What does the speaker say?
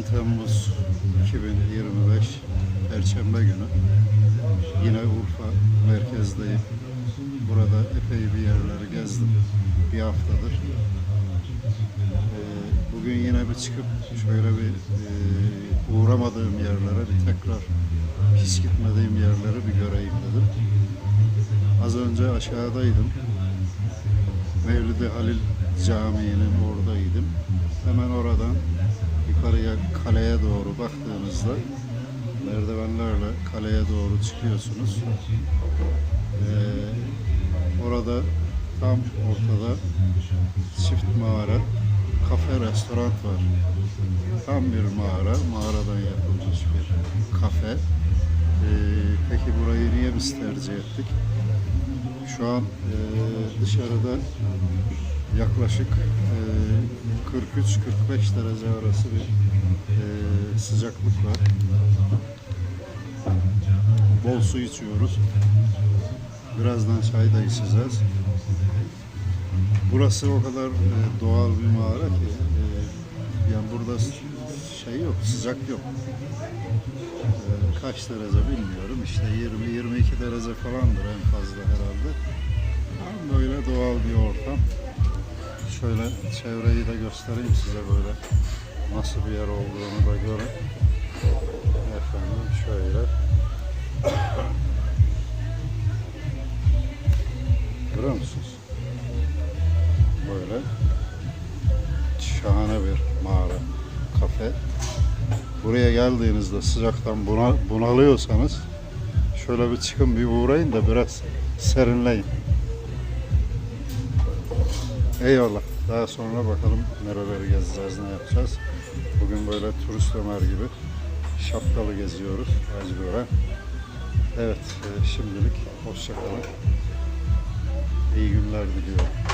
10 Temmuz 2025 Perşembe günü yine Urfa merkezdeyim. Burada epey bir yerleri gezdim. Bir haftadır. Ee, Bugün yine bir çıkıp şöyle bir e, uğramadığım yerlere bir tekrar hiç gitmediğim yerleri bir göreyim dedim. Az önce aşağıdaydım. Mevlid-i Halil Camii'nin oradaydım. Hemen oradan yukarıya kaleye doğru baktığınızda merdivenlerle kaleye doğru çıkıyorsunuz. Ee, orada tam ortada çift mağara, kafe, restoran var. Tam bir mağara, mağaradan yapılmış bir kafe. Ee, peki burayı niye biz tercih ettik? Şu an e, dışarıda yaklaşık e, 43-45 derece arası bir e, sıcaklık var. Bol su içiyoruz. Birazdan çay da içeceğiz. Burası o kadar e, doğal bir mağara ki e, yani burada şey yok, sıcak yok. E, kaç derece bilmiyorum. İşte 20-22 derece falandır en fazla herhalde. Tam böyle doğal bir ortam. Şöyle çevreyi de göstereyim size böyle nasıl bir yer olduğunu da görün. Efendim şöyle. Görüyor musunuz? Böyle şahane bir mağara, kafe. Buraya geldiğinizde sıcaktan buna, bunalıyorsanız şöyle bir çıkın bir uğrayın da biraz serinleyin. Eyvallah. Daha sonra bakalım nereleri gezeceğiz, ne yapacağız. Bugün böyle turist Ömer gibi şapkalı geziyoruz mecburen. Evet, e, şimdilik hoşçakalın. İyi günler diliyorum.